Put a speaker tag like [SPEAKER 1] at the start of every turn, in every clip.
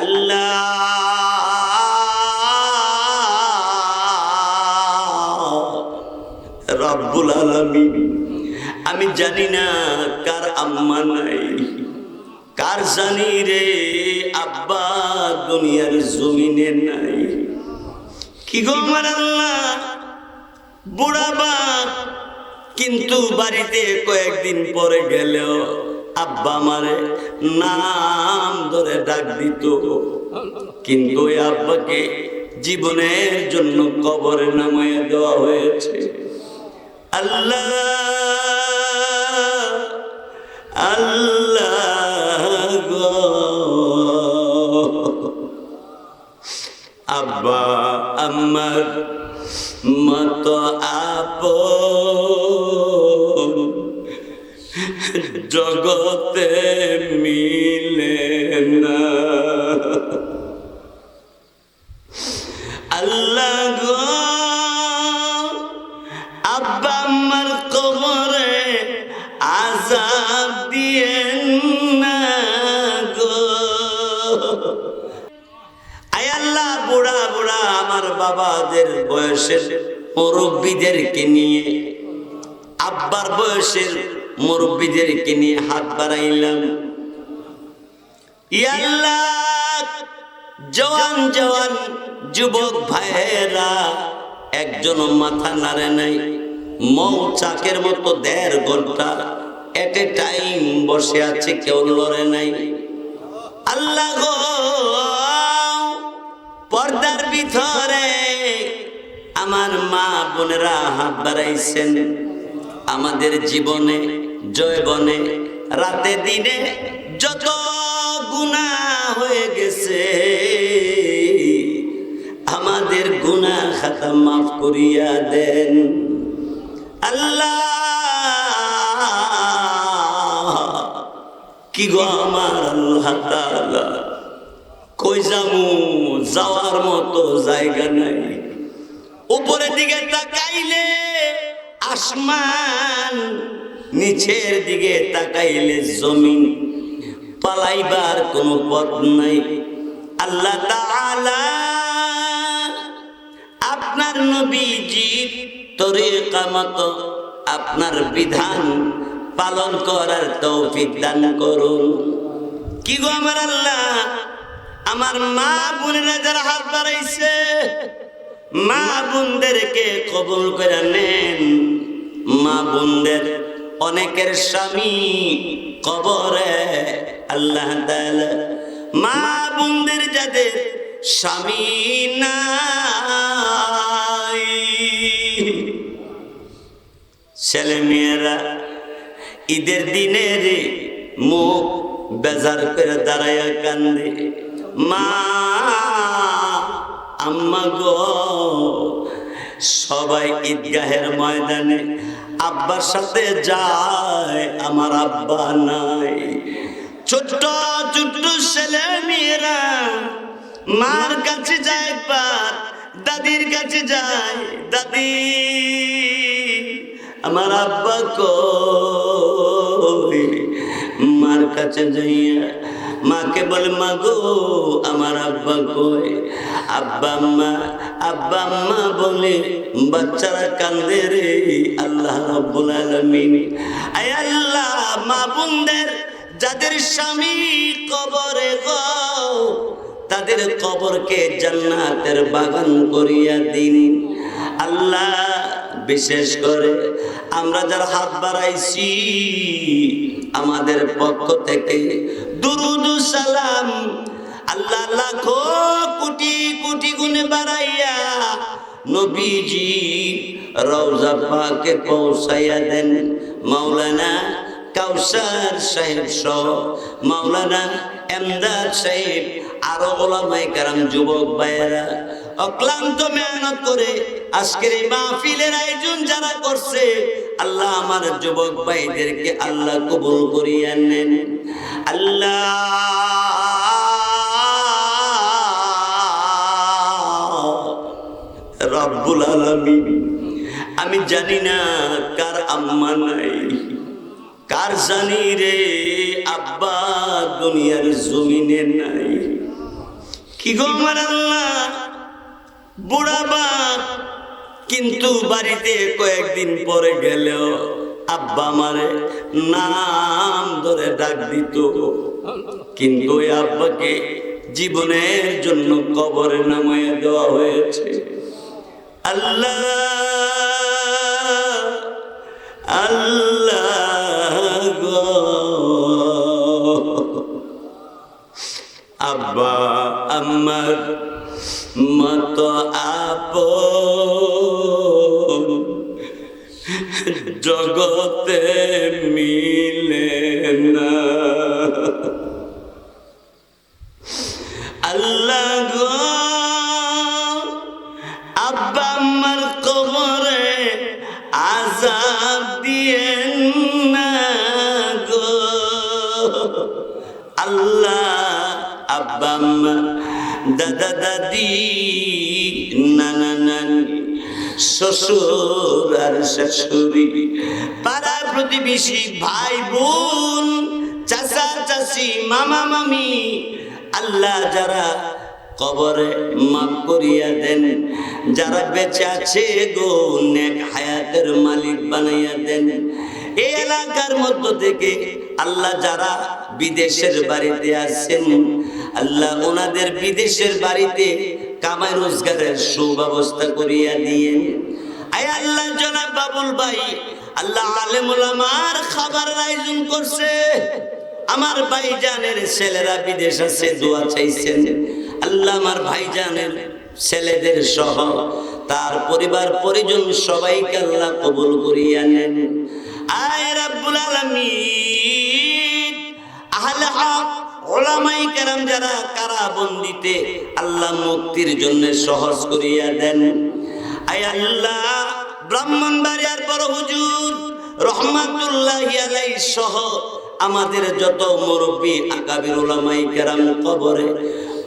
[SPEAKER 1] আল্লাহ। রব্বুল আলামিন। আমি জানি না কার আম্মা নাই, কার জানি রে আব্বা দুনিয়ার জমিনে নাই। কি গো আমার আল্লাহ? বুড়া বাপ, কিন্তু বাড়িতে কয়েকদিন পরে গেলেও আব্বা মারে নাম ধরে ডাক দিত। কিন্তু ওই আব্বাকে জীবনের জন্য কবরে নামাইয়া দেওয়া হয়েছে। আল্লাহ আল্লাহ আব্বা আমার মত আপ জগতে মিলে না। আল্লাহ গো, আব্বা আমার কবরে আজাব দিয়েন না গো। আয় আল্লাহ, বুড়া বুড়া আমার বাবাদের বয়সের মুরব্বীদেরকে নিয়ে, আব্বার বয়সের মুরব্বীদেরকে নিয়ে হাত বাড়াইলাম। জওয়ান জওয়ান যুবক ভাইয়েরা, একজন মাথা নাড়ে নাই, মৌ চাকের মতো দেড় ঘণ্টা এট এ টাইম বসে আছে, কেউ লড়ে নাই। আল্লাহ গো, পর্দার ভিতরে আমার মা বোনেরা হাত বাড়াইছেন। আমাদের জীবনে জয়বনে রাতে দিনে যত গুণা হয়ে গেছে, আমাদের গুণা খাতা মাফ করিয়া দেন। আল্লাহ, কি গো আমার আল্লাহ কই যামু? যাওয়ার মতো জায়গা নাই। উপরের দিকে তাকাইলে আসমান নিচের দিকে তাকাইলে জমিন, পালাইবার কোনো পথ নাই। আল্লাহ তাআলা আপনার নবীজি তরিকা মতো আপনার বিধান পালন করার তৌফিক দান করুন। কি গো আমার আল্লাহ? আমার মা বোনেরা যারা হাত বাড়াইছে, মা বোনদেরকে কবুল করে নেন। মা বোনদের অনেকের স্বামী কবরে, আল্লাহ মা বোনদের যাদের স্বামী নাই। ছেলে মেয়েরা, ঈদের দিনের মুখ বেজার করে দাঁড়াইয়া কান্দে, মা গো, সবাই ঈদগাহের ময়দানে আব্বার সাথে যায়, আমার আব্বা নাই। ছোট্ট ছোট্ট ছেলে মেয়েরা মার কাছে যায় পার দাদির কাছে যায়, দাদি, আমার আব্বা কই? মার কাছে যাইয়া মাকে বলে মা গো আমার আব্বা কই? আব্বা আম্মা আব্বা আম্মা বলে, বাচ্চারা কান্দে রে, আল্লাহ রব্বুল আলামিন। আয় আল্লাহ, মা বোনদের, যাদের স্বামী কবরে গো, তাদের কবরকে জান্নাতের বাগান করিয়া দিন। আল্লাহ বিশেষ করে আমরা যার হাত বাড়াইছি আমাদের পক্ষ থেকে সালাম আল্লাহ লাখো কোটি কোটি গুণে বাড়াইয়া নবীজি রওজা পাকে পৌঁছাইয়া দেন। মাওলানা কাউসার সাহেব সহ মাওলানা এমদাদ সাহেব, আরও ওলামাই কারাম, যুবক ভাইয়েরা, অক্লান্ত মেহনত করে আজকের এই মাহফিলের আয়োজন যারা করছে, আল্লাহ আমার যুবক ভাইদেরকে আল্লাহ কবুল করিয়া নেন আল্লাহ রব্বুল আলামিন, আমি জানি না কার আম্মা নাই। কার জানি রে, আব্বা দুনিয়ার জমিনে নাই। কি গো আমার আল্লাহ? বুড়া বাপ, কিন্তু বাড়িতে কয়েকদিন পরে গেলেও আব্বা মারে নাম ধরে ডাক দিত। কিন্তু ওই আব্বাকে জীবনের জন্য কবরে নামাইয়া দেওয়া হয়েছে। আল্লাহ আল্লাহ আব্বা, আমার মত আপ জগতে মিলে না। আল্লাহ গো, আব্বা আমার কবরে আজাব দিয়েন না গো। আল্লাহ দাদা, দাদি, নানা, নানি, শ্বশুর আর প্রতিবেশী ভাই বোন, চাচা, চাচি, মামা, মামি, আল্লাহ যারা কবরে মাফ করিয়া দেন, যারা বেঁচে আছে গো, নেক হায়াতের মালিক বানাইয়া দেন। এই এলাকার মধ্য থেকে আল্লাহ যারা বিদেশের বাড়িতে আছেন, আল্লাহ ওনাদের বিদেশের বাড়িতে কামাই রোজগারের সুব্যবস্থা করিয়া দিয়ে আয় আল্লাহ জনাব বাবুল ভাই, আল্লাহ আলেমুল আমার খাবার আয়োজন করছে। আমার ভাইজানের ছেলেরা বিদেশ আছে, দোয়া চাইছেন। আল্লাহ আমার ভাইজানের ছেলেদের সহ তার পরিবার পরিজন সবাইকে আল্লাহ কবুল করিয়া নেন। আয় রাব্বুল আলামিন। ওলামাই কেরাম যারা কারাবন্দিতে আল্লাহ মুক্তির জন্য সহজ করিয়া দেন। আয় আল্লাহ, ব্রাহ্মণবাড়িয়ার বড় হুজুর রহমাতুল্লাহ আলাই সহ আমাদের যত মুরব্বী আকাবির ওলামাই কেরাম কবরে,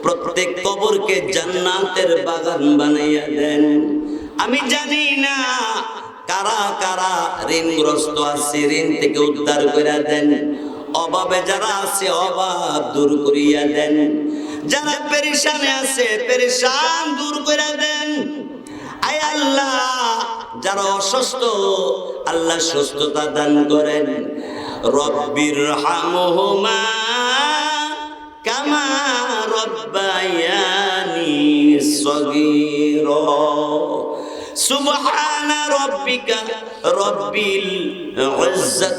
[SPEAKER 1] প্রত্যেক কবরকে জান্নাতের বাগান বানাইয়া দেন। আমি জানি না কারা কারা ঋণগ্রস্ত আছে, ঋণ থেকে উদ্ধার করে দেন। অভাবে যারা আছে, অভাব দূর করিয়া দেন। যারা পেরেশানে আছে, পেরেশান দূর করে দেন। আয় আল্লাহ, যারা অসুস্থ, আল্লাহ সুস্থতা দান করেন। রব্বির হামহুমা কামা রব্বায়ানি সগীরা। সুবহান রব্বিকা রব্বিল ইজ্জাতি